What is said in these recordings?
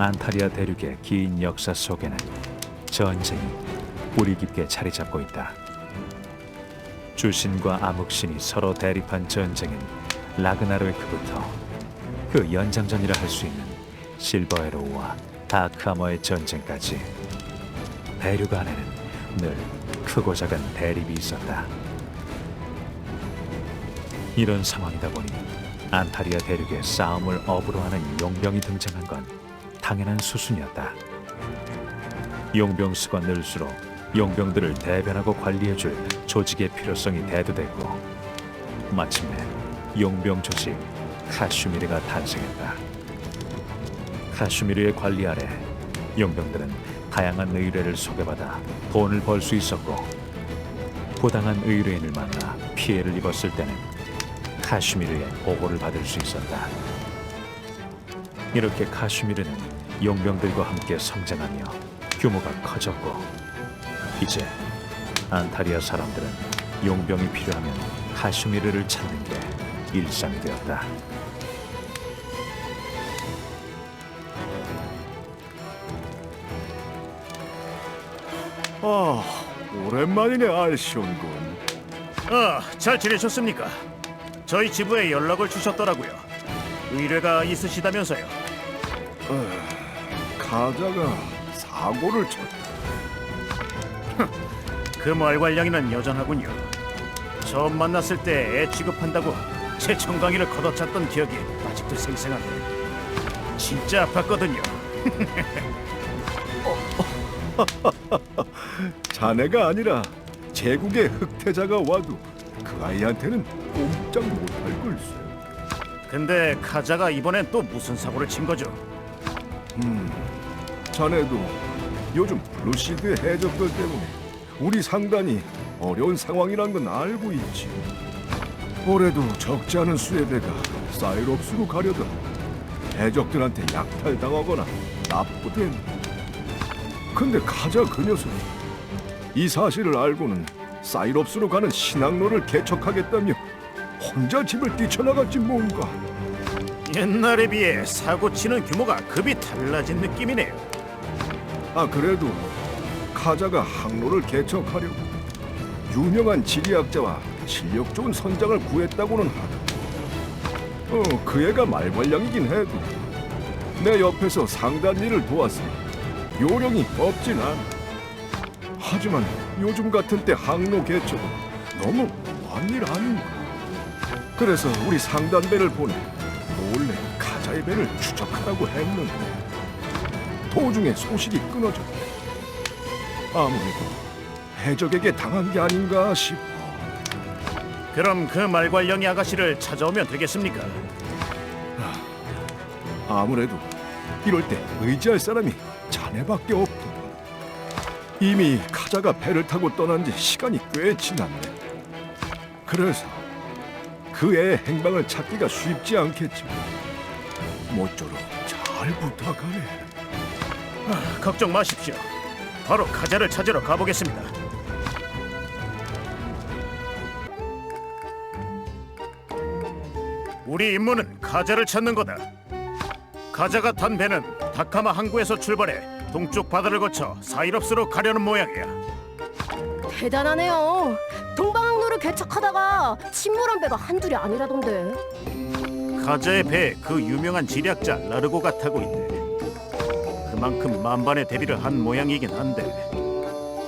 안타리아 대륙의 긴 역사 속에는 전쟁이 뿌리 깊게 자리 잡고 있다. 주신과 암흑신이 서로 대립한 전쟁은 라그나로이크부터 그 연장전이라 할 수 있는 실버에로우와 다크아머의 전쟁까지 대륙 안에는 늘 크고 작은 대립이 있었다. 이런 상황이다 보니 안타리아 대륙에 싸움을 업으로 하는 용병이 등장한 건 당연한 수순이었다. 용병 수가 늘수록 용병들을 대변하고 관리해줄 조직의 필요성이 대두됐고 마침내 용병 조직 카슈미르가 탄생했다. 카슈미르의 관리 아래 용병들은 다양한 의뢰를 소개받아 돈을 벌 수 있었고 부당한 의뢰인을 만나 피해를 입었을 때는 카슈미르의 보호를 받을 수 있었다. 이렇게 카슈미르는 용병들과 함께 성장하며 규모가 커졌고 이제 안타리아 사람들은 용병이 필요하면 카슈미르를 찾는 게 일상이 되었다. 아, 오랜만이네 알시온군. 아, 잘 지내셨습니까? 저희 지부에 연락을 주셨더라고요. 의뢰가 있으시다면서요. 가자가 사고를 쳤다. 그 말괄량이는 여전하군요. 처음 만났을 때 애 취급한다고 제 청강이를 걷어찼던 기억이 아직도 생생한데 진짜 아팠거든요. 자네가 아니라 제국의 흑태자가 와도 그 아이한테는 꼼짝 못할 걸세. 근데 카자가 이번엔 또 무슨 사고를 친 거죠? 자네도 요즘 블루시드 해적들 때문에 우리 상단이 어려운 상황이란 건 알고 있지. 올해도 적지 않은 수의 배가 사이롭스로 가려다 해적들한테 약탈당하거나 납부된. 근데 가자 그 녀석이 이 사실을 알고는 사이롭스로 가는 신항로를 개척하겠다며 혼자 집을 뛰쳐나갔지 뭔가. 옛날에 비해 사고 치는 규모가 급이 달라진 느낌이네요. 아 그래도 카자가 항로를 개척하려고 유명한 지리학자와 실력 좋은 선장을 구했다고는 하다. 어, 그 애가 말괄량이긴 해도 내 옆에서 상단 일을 도왔으니 요령이 없진 않아. 하지만 요즘 같은 때 항로 개척은 너무 먼 일 아닌가. 그래서 우리 상단 배를 보내 몰래 카자의 배를 추적하라고 했는데 도중에 소식이 끊어졌대. 아무래도 해적에게 당한 게 아닌가 싶어. 그럼 그 말괄량이 아가씨를 찾아오면 되겠습니까? 아무래도 이럴 때 의지할 사람이 자네밖에 없더군. 이미 카자가 배를 타고 떠난 지 시간이 꽤 지났네. 그래서 그 애의 행방을 찾기가 쉽지 않겠지만 모쪼록 잘 부탁하네. 걱정 마십시오. 바로 카자를 찾으러 가보겠습니다. 우리 임무는 카자를 찾는 거다. 카자가 탄 배는 다카마 항구에서 출발해 동쪽 바다를 거쳐 사이럽스로 가려는 모양이야. 대단하네요. 동방항로를 개척하다가 침몰한 배가 한둘이 아니라던데. 카자의 배에 그 유명한 지략자 라르고가 타고 있대. 그만큼 만반의 대비를 한 모양이긴 한데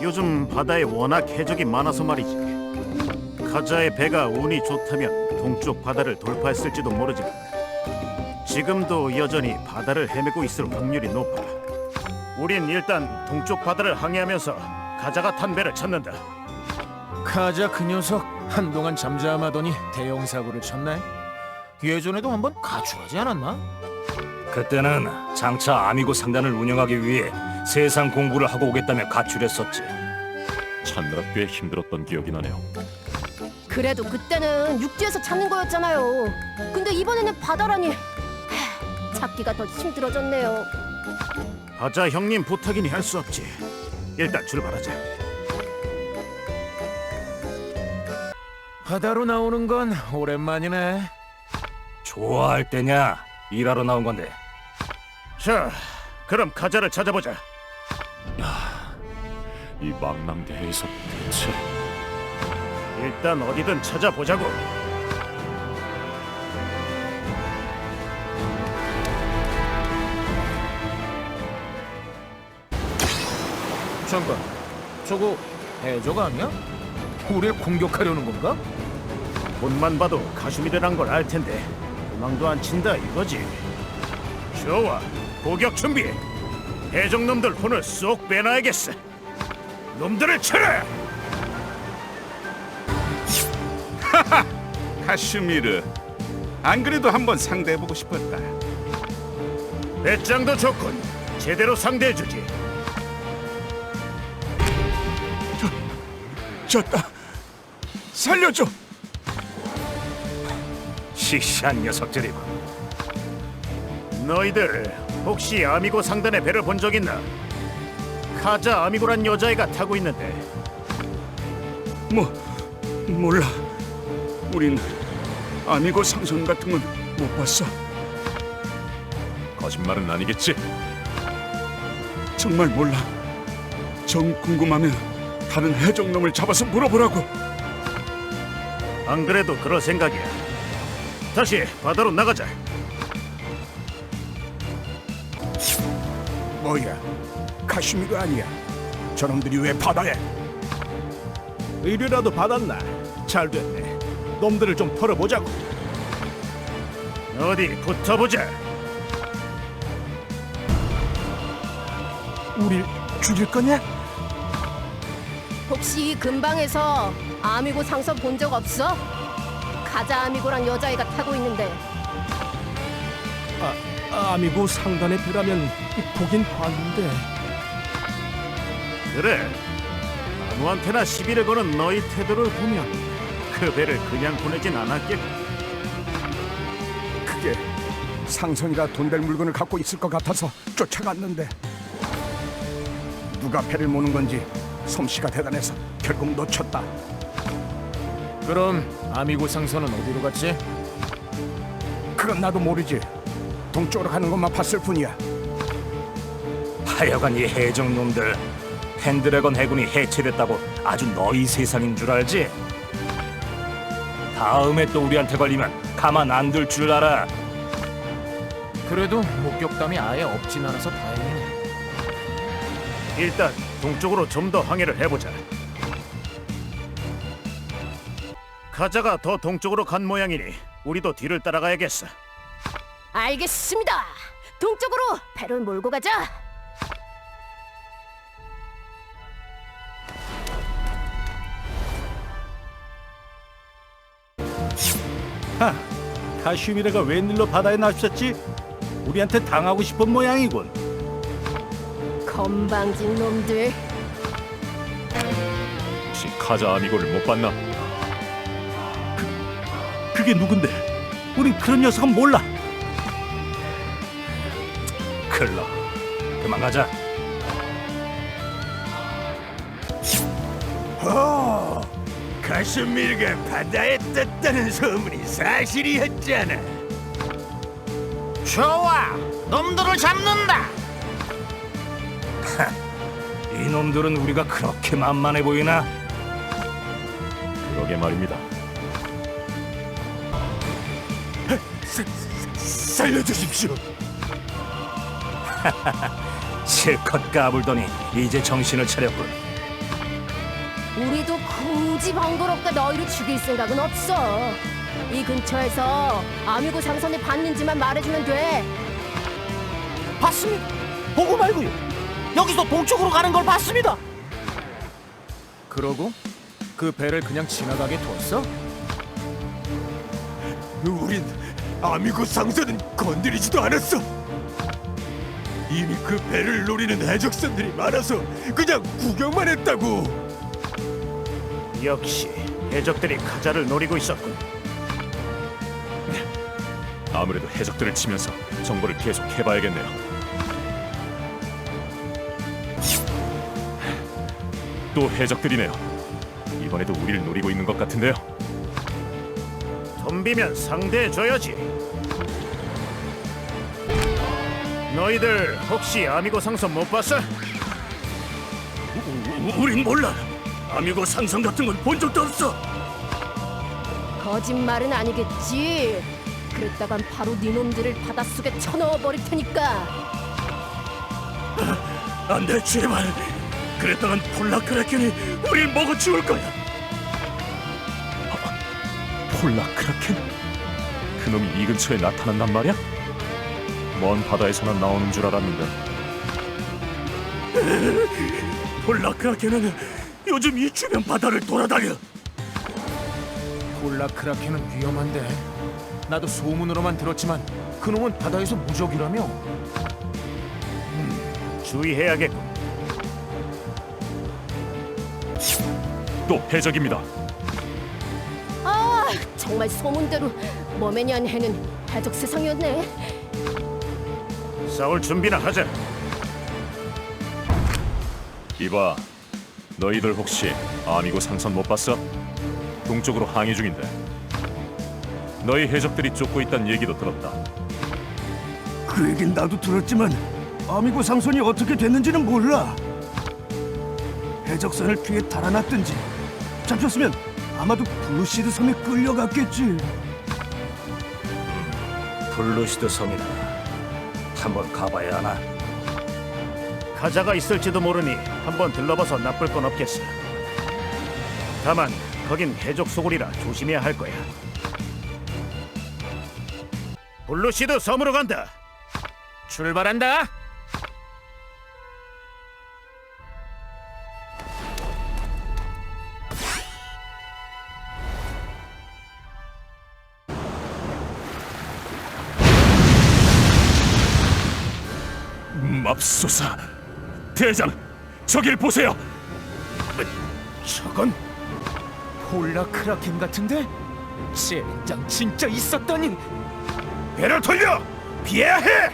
요즘 바다에 워낙 해적이 많아서 말이지. 카자의 배가 운이 좋다면 동쪽 바다를 돌파했을지도 모르지만 지금도 여전히 바다를 헤매고 있을 확률이 높아. 우린 일단 동쪽 바다를 항해하면서 가자가 탄 배를 찾는다. 카자 그 녀석 한동안 잠잠하더니 대형 사고를 쳤네. 예전에도 한번 가출하지 않았나? 그때는 장차 아미고 상단을 운영하기 위해 세상 공부를 하고 오겠다며 가출했었지. 찾느라 꽤 힘들었던 기억이 나네요. 그래도 그때는 육지에서 찾는 거였잖아요. 근데 이번에는 바다라니 하, 찾기가 더 힘들어졌네요. 가자 형님 부탁이니 할 수 없지. 일단 출발하자. 바다로 나오는 건 오랜만이네. 좋아할 때냐? 일하러 나온 건데. 자, 그럼 카자를 찾아보자. 이 망망대해에서 대체 일단 어디든 찾아보자고. 잠깐, 저거 해적 아니야? 우리를 공격하려는 건가? 옷만 봐도 가슈미르란 걸 알 텐데 도망도 안 친다 이거지. 좋아, 공격 준비. 해적 놈들 혼을 쏙 빼놔야겠어. 놈들을 쳐라. 카슈미르 안 그래도 한번 상대해보고 싶었다 배짱도 좋군. 제대로 상대해주지. 졌다 살려줘 시시한 녀석들이고 너희들 혹시 아미고 상단의 배를 본 적 있나? 카자 아미고란 여자애가 타고 있는데 뭐 몰라 우린 아미고 상선 같은 건 못 봤어 거짓말은 아니겠지? 정말 몰라 정 궁금하면 다른 해적놈을 잡아서 물어보라고 안 그래도 그럴 생각이야. 다시 바다로 나가자. 뭐야? 카슈미르 아니야? 저놈들이 왜 바다에? 의뢰라도 받았나? 잘 됐네. 놈들을 좀 털어보자고. 어디 붙어보자. 우릴 죽일 거냐? 혹시 이 근방에서 아미고 상선 본 적 없어? 가자 아미고란 여자애가 타고 있는데 아, 아미고 상단의 배라면 보긴 봤는데. 그래. 아무한테나 시비를 거는 너희 태도를 보면 그 배를 그냥 보내진 않았겠고. 그게 상선이라 돈될 물건을 갖고 있을 것 같아서 쫓아갔는데 누가 배를 모는 건지 솜씨가 대단해서 결국 놓쳤다. 그럼 아미고 상선은 어디로 갔지? 그건 나도 모르지. 동쪽으로 가는 것만 봤을 뿐이야. 하여간 이 해적 놈들 펜드래건 해군이 해체됐다고 아주 너희 세상인 줄 알지? 다음에 또 우리한테 걸리면 가만 안 둘 줄 알아. 그래도 목격담이 아예 없진 않아서 다행이네. 일단 동쪽으로 좀 더 항해를 해보자. 가자가 더 동쪽으로 간 모양이니 우리도 뒤를 따라가야겠어. 알겠습니다. 동쪽으로 배를 몰고 가자. 카슈미르가 웬일로 바다에 나셨지? 우리한테 당하고 싶은 모양이군. 건방진 놈들. 혹시 카자 아미고를 못 봤나? 그게 누군데? 우린 그런 녀석은 몰라. 클럽 그만 가자. 가슈미르가 바다에 떴다는 소문이 사실이었잖아. 좋아, 놈들을 잡는다. 이놈들은 우리가 그렇게 만만해 보이나? 그러게 말입니다. 살려주십시오 실컷 까불더니 이제 정신을 차렸군. 우리도 굳이 번거롭게 너희를 죽일 생각은 없어. 이 근처에서 아미고 상선이 봤는지만 말해주면 돼. 봤습니다. 보고 말고요. 여기서 동쪽으로 가는 걸 봤습니다. 그러고 그 배를 그냥 지나가게 뒀어? 우린 아미고 상선은 건드리지도 않았어. 이미 그 배를 노리는 해적선들이 많아서 그냥 구경만 했다고. 역시 해적들이 가자를 노리고 있었군. 아무래도 해적들을 치면서 정보를 계속 해봐야겠네요. 또 해적들이네요. 이번에도 우리를 노리고 있는 것 같은데요. 덤비면 상대해줘야지. 너희들 혹시 아미고 상선 못 봤어? 우린 몰라. 아미고 상성 같은 건 본 적도 없어. 거짓말은 아니겠지. 그랬다간 바로 네 놈들을 바닷속에 쳐넣어 버릴 테니까. 안 돼 제발. 그랬다간 폴라크라켄이 우릴 먹어 치울 거야. 폴라크라켄? 그놈이 이 근처에 나타난단 말이야? 먼 바다에서나 나오는 줄 알았는데 폴라크라켄은 요즘 이 주변 바다를 돌아다녀. 폴라크라켄은 위험한데 나도 소문으로만 들었지만 그놈은 바다에서 무적이라며 주의해야겠군. 또 해적입니다. 아, 정말 소문대로 머메니안 해는 해적 세상이었네. 싸울 준비나 하자. 이봐, 너희들 혹시 아미고 상선 못 봤어? 동쪽으로 항해 중인데. 너희 해적들이 쫓고 있다는 얘기도 들었다. 그 얘긴 나도 들었지만 아미고 상선이 어떻게 됐는지는 몰라. 해적선을 뒤에 달아놨든지 잡혔으면 아마도 블루시드 섬에 끌려갔겠지. 블루시드 섬이나 한번 가봐야 하나. 가자가 있을지도 모르니 한번 들러봐서 나쁠 건 없겠어. 다만 거긴 해적 소굴이라 조심해야 할 거야. 블루시드 섬으로 간다. 출발한다. 맙소사, 대장, 저길 보세요. 저건 폴라 크라켄 같은데? 젠장 진짜 있었다니. 배를 돌려 피해야 해.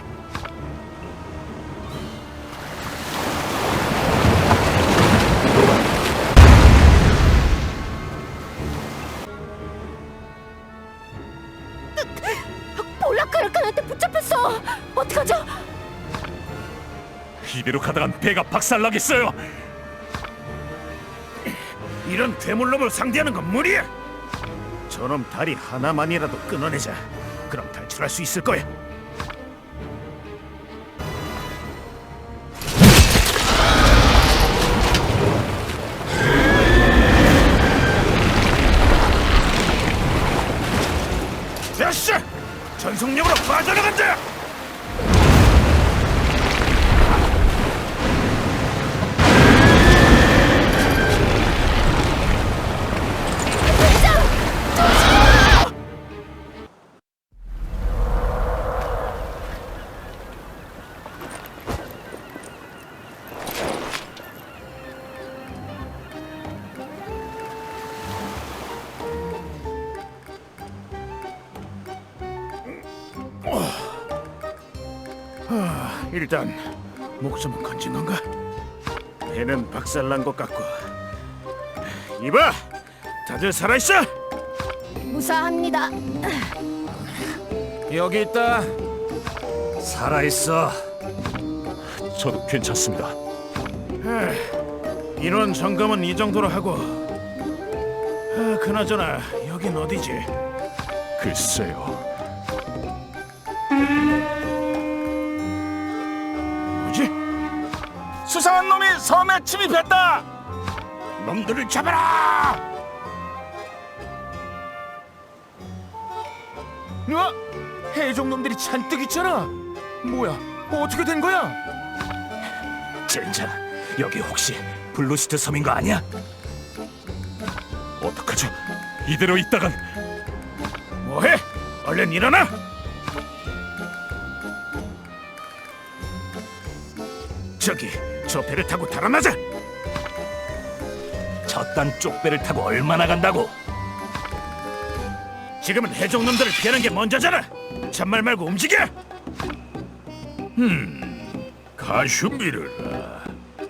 가다간 배가 박살나겠어요. 이런 괴물놈을 상대하는 건 무리야. 저놈 다리 하나만이라도 끊어내자. 그럼 탈출할 수 있을 거야. 일단 목숨은 건진 건가? 배는 박살난 것 같고 이봐! 다들 살아있어? 무사합니다. 여기 있다. 살아있어. 저도 괜찮습니다. 인원 점검은 이 정도로 하고 아, 그나저나 여긴 어디지? 글쎄요. 섬에 침입했다. 놈들을 잡아라! 어? 해적 놈들이 잔뜩 있잖아. 뭐야? 어떻게 된 거야? 젠장, 여기 혹시 블루시드 섬인 거 아니야? 어떡하죠? 이대로 있다간 뭐해? 얼른 일어나! 저기 저 배를 타고 달아나자! 저딴 쪽배를 타고 얼마나 간다고? 지금은 해적 놈들을 피하는 게 먼저잖아! 잔말 말고 움직여! 가슈미르라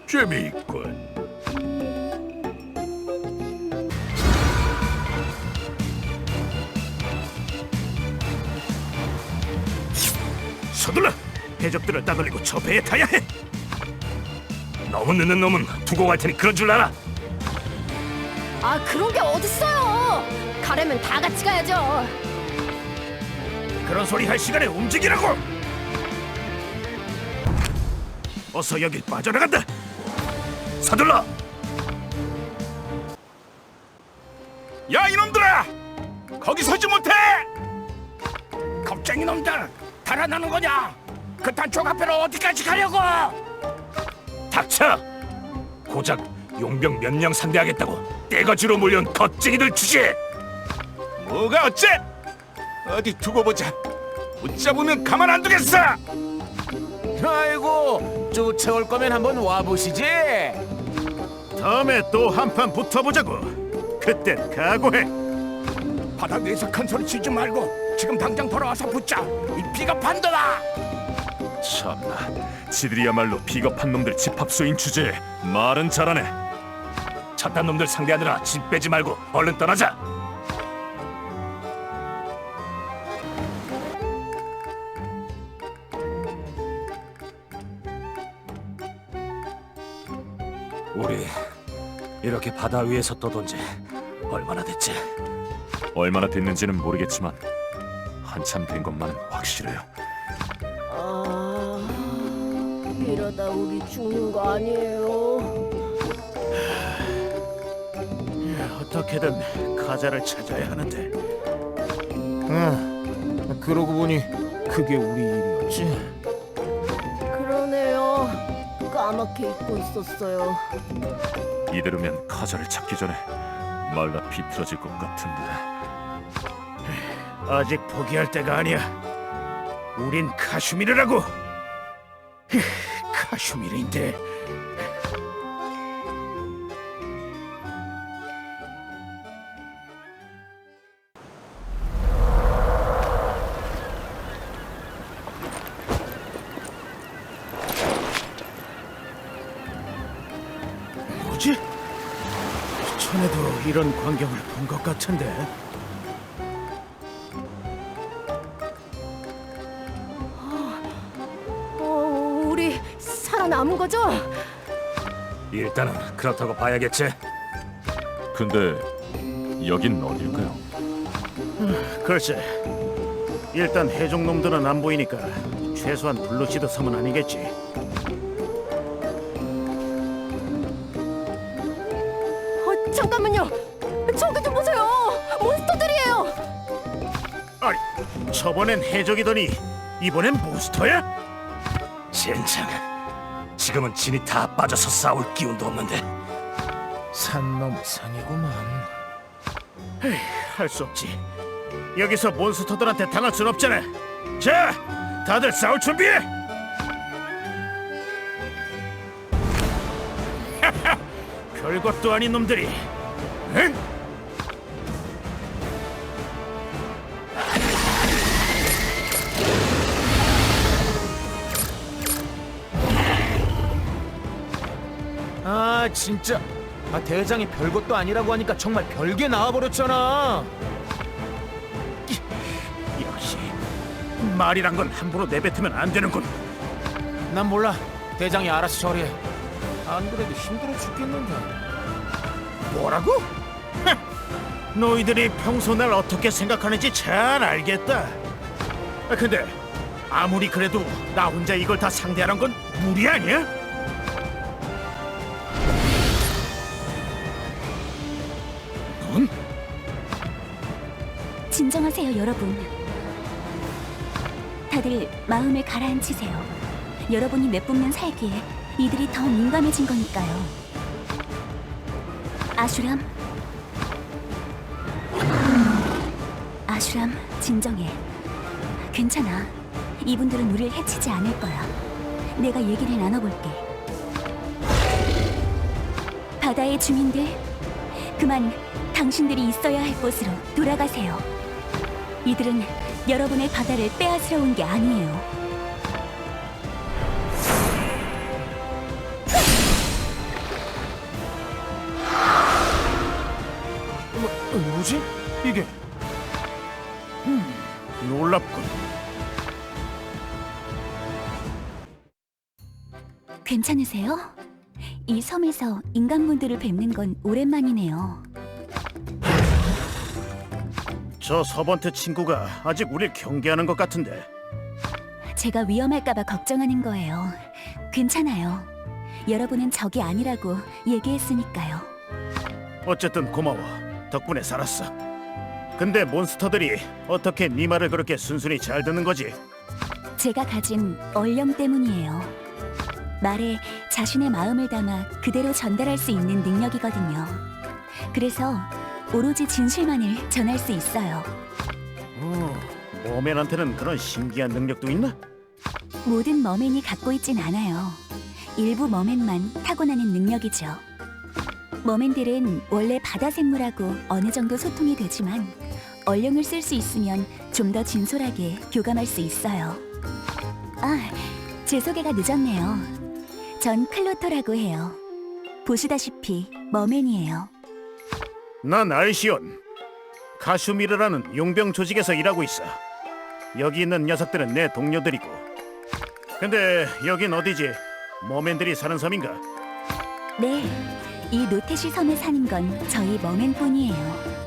재미있군. 서둘러! 해적들을 따돌리고 저 배에 타야 해. 너무 늦는 놈은 두고 갈 테니 그런 줄 알아. 아 그런 게 어딨어요 가려면 다 같이 가야죠 그런 소리 할 시간에 움직이라고. 어서 여길 빠져나간다. 서둘러. 야 이놈들아! 거기 서지 못해! 겁쟁이 놈들! 달아나는 거냐? 그 단촉 앞에로 어디까지 가려고? 닥쳐. 고작 용병 몇 명 상대하겠다고 떼거지로 몰려온 겁쟁이들 주제. 뭐가 어째? 어디 두고 보자. 붙잡으면 가만 안 두겠어. 아이고 쫓아올 거면 한번 와보시지. 다음에 또 한 판 붙어보자고. 그땐 각오해. 바다 위에서 큰 소리 치지 말고 지금 당장 돌아와서 붙자. 이 비겁한 도다. 참나, 지들이야말로 비겁한 놈들 집합소인 주제에 말은 잘하네. 첫단 놈들 상대하느라 진 빼지 말고 얼른 떠나자. 우리 이렇게 바다 위에서 떠돈 지 얼마나 됐지? 얼마나 됐는지는 모르겠지만 한참 된 것만은 확실해요. 이러다 우리 죽는 거 아니에요 어떻게든 가자를 찾아야 하는데. 응. 그러고 보니 그게 우리 일이었지. 그러네요 까맣게 잊고 있었어요 이대로면 카자를 찾기 전에 말라 비틀어질 것 같은데. 아직 포기할 때가 아니야. 우린 카슈미르라고. 후, 카슈미르인데 뭐지? 전에도 이런 광경을 본 것 같은데. 그렇다고 봐야겠지. 근데 여긴 어딜까요? 글쎄, 일단 해적 놈들은 안 보이니까 최소한 블루시드 섬은 아니겠지. 어, 잠깐만요 저기 좀 보세요 몬스터들이에요 아니, 저번엔 해적이더니 이번엔 몬스터야? 젠장. 지금은 진이 다 빠져서 싸울 기운도 없는데. 산 너무 산이구만. 할 수 없지. 여기서 몬스터들한테 당할 순 없잖아. 자, 다들 싸울 준비해. 별것도 아닌 놈들이. 응? 아 진짜. 아 대장이 별것도 아니라고 하니까 정말 별게 나와버렸잖아. 역시 말이란 건 함부로 내뱉으면 안 되는군. 난 몰라. 대장이 알아서 처리해. 안 그래도 힘들어 죽겠는데. 뭐라고? 흥, 너희들이 평소 날 어떻게 생각하는지 잘 알겠다. 아, 근데 아무리 그래도 나 혼자 이걸 다 상대하는 건 무리 아니야? 진정하세요, 여러분. 다들 마음을 가라앉히세요. 여러분이 내뿜는 살기에 이들이 더 민감해진 거니까요. 아슈람. 아슈람, 진정해. 괜찮아. 이분들은 우리를 해치지 않을 거야. 내가 얘기를 나눠볼게. 바다의 주민들, 그만 당신들이 있어야 할 곳으로 돌아가세요. 이들은 여러분의 바다를 빼앗으러 온 게 아니에요. 뭐, 뭐지? 이게 놀랍군. 괜찮으세요? 이 섬에서 인간분들을 뵙는 건 오랜만이네요. 저 서번트 친구가 아직 우릴 경계하는 것 같은데 제가 위험할까봐 걱정하는 거예요. 괜찮아요. 여러분은 적이 아니라고 얘기했으니까요. 어쨌든 고마워 덕분에 살았어 근데 몬스터들이 어떻게 네 말을 그렇게 순순히 잘 듣는 거지? 제가 가진 얼령 때문이에요. 말에 자신의 마음을 담아 그대로 전달할 수 있는 능력이거든요. 그래서 오로지 진실만을 전할 수 있어요. 어, 모멘한테는 그런 신기한 능력도 있나? 모든 머맨이 갖고 있진 않아요. 일부 머맨만 타고나는 능력이죠. 머맨들은 원래 바다 생물하고 어느 정도 소통이 되지만 얼령을 쓸 수 있으면 좀 더 진솔하게 교감할 수 있어요. 아, 제 소개가 늦었네요. 전 클로토라고 해요. 보시다시피 머맨이에요. 난 알시온 카슈미르라는 용병 조직에서 일하고 있어 여기 있는 녀석들은 내 동료들이고 근데 여긴 어디지? 머맨들이 사는 섬인가? 네, 이 노테시 섬에 사는 건 저희 머맨뿐이에요.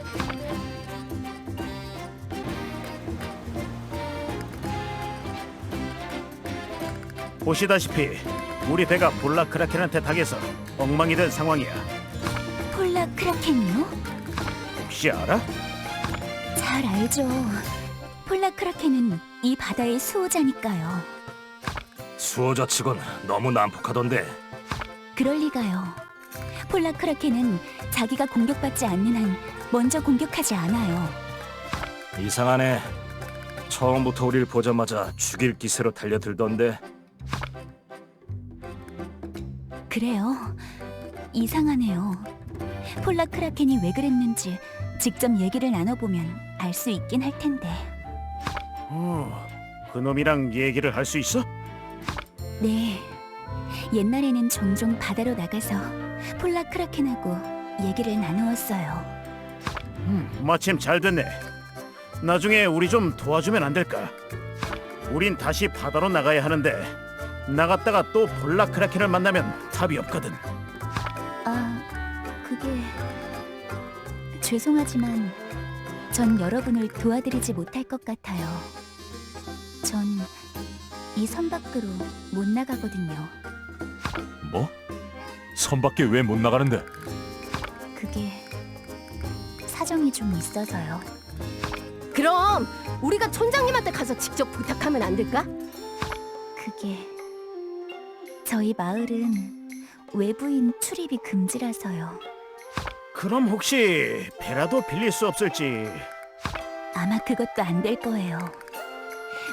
보시다시피 우리 배가 볼라크라켄한테 당해서 엉망이 된 상황이야 폴라 크라켄이요? 혹시 알아? 잘 알죠. 폴라 크라켄은 이 바다의 수호자니까요. 수호자 치곤 너무 난폭하던데 그럴 리가요. 폴라 크라켄은 자기가 공격받지 않는 한 먼저 공격하지 않아요. 이상하네. 처음부터 우릴 보자마자 죽일 기세로 달려들던데 그래요. 이상하네요. 폴라 크라켄이 왜 그랬는지 직접 얘기를 나눠보면 알 수 있긴 할 텐데. 어, 그놈이랑 얘기를 할 수 있어? 네. 옛날에는 종종 바다로 나가서 폴라 크라켄하고 얘기를 나누었어요. 음, 마침 잘 됐네 나중에 우리 좀 도와주면 안 될까? 우린 다시 바다로 나가야 하는데 나갔다가 또 볼라 크라켄을 만나면 답이 없거든 죄송하지만 전 여러분을 도와드리지 못할 것 같아요. 전이섬 밖으로 못 나가거든요. 뭐? 선 밖에 왜 못 나가는데? 그게 사정이 좀 있어서요. 그럼 우리가 촌장님한테 가서 직접 부탁하면 안 될까? 그게 저희 마을은 외부인 출입이 금지라서요. 그럼 혹시 배라도 빌릴 수 없을지 아마 그것도 안 될 거예요.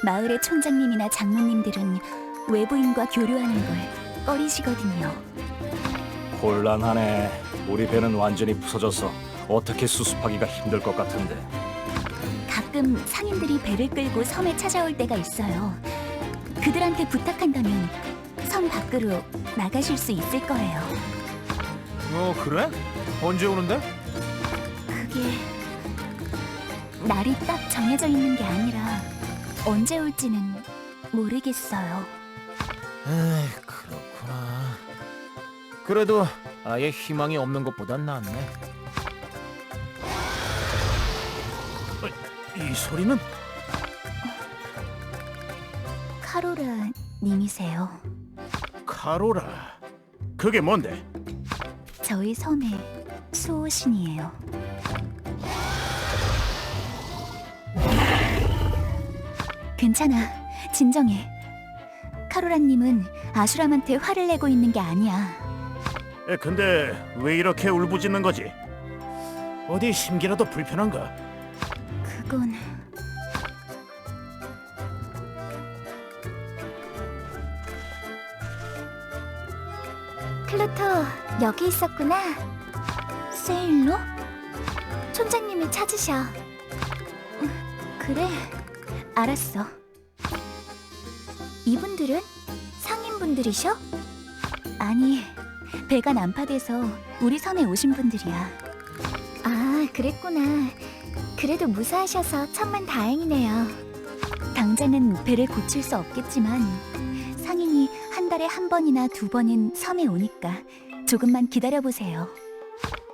마을의 촌장님이나 장로님들은 외부인과 교류하는 걸 꺼리시거든요. 곤란하네. 우리 배는 완전히 부서져서 어떻게 수습하기가 힘들 것 같은데. 가끔 상인들이 배를 끌고 섬에 찾아올 때가 있어요. 그들한테 부탁한다면 섬 밖으로 나가실 수 있을 거예요. 어 그래? 언제 오는데? 그게 날이 딱 정해져 있는 게 아니라 언제 올지는 모르겠어요. 에이 그렇구나. 그래도 아예 희망이 없는 것보단 낫네. 이 소리는 카로라 님이세요. 카로라 그게 뭔데? 저희 섬의 수호신이에요. 괜찮아. 진정해. 카로라님은 아슈람한테 화를 내고 있는 게 아니야. 에, 근데 왜 이렇게 울부짖는 거지? 어디 심기라도 불편한가? 그건 클로토 여기 있었구나. 세일로? 촌장님이 찾으셔. 음, 그래, 알았어. 이분들은 상인분들이셔? 아니, 배가 난파돼서 우리 섬에 오신 분들이야. 아, 그랬구나. 그래도 무사하셔서 천만 다행이네요. 당장은 배를 고칠 수 없겠지만 상인이 한 달에 한 번이나 두 번은 섬에 오니까 조금만 기다려 보세요.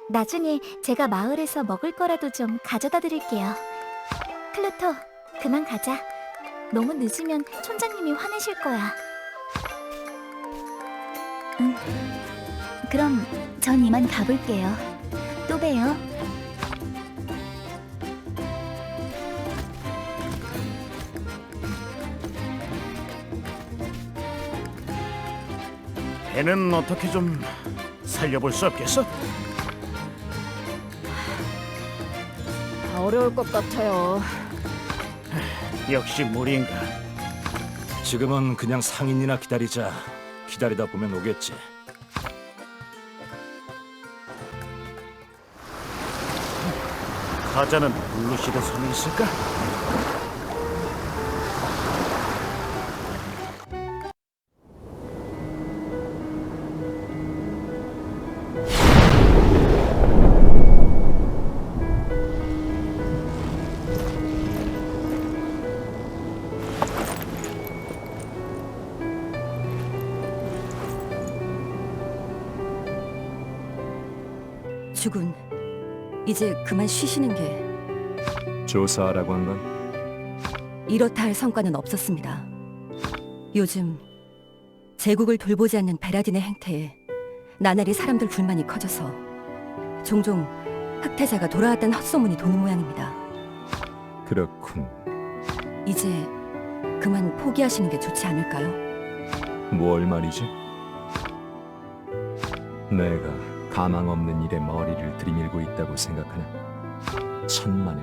나중에 제가 마을에서 먹을 거라도 좀 가져다 드릴게요. 클루토, 그만 가자. 너무 늦으면 촌장님이 화내실 거야. 응. 그럼 전 이만 가볼게요. 또 봬요. 배는 어떻게 좀 살려볼 수 없겠어? 어려울 것 같아요. 역시 무리인가. 지금은 그냥 상인이나 기다리자. 기다리다 보면 오겠지. 가자는 블루시드 섬에 있을까? 주군, 이제 그만 쉬시는 게 조사하라고 한 건 이렇다 할 성과는 없었습니다. 요즘 제국을 돌보지 않는 베라딘의 행태에 나날이 사람들 불만이 커져서 종종 흑태자가 돌아왔다는 헛소문이 도는 모양입니다. 그렇군. 이제 그만 포기하시는 게 좋지 않을까요? 뭘 말이지? 내가 가망 없는 일에 머리를 들이밀고 있다고 생각하나? 천만에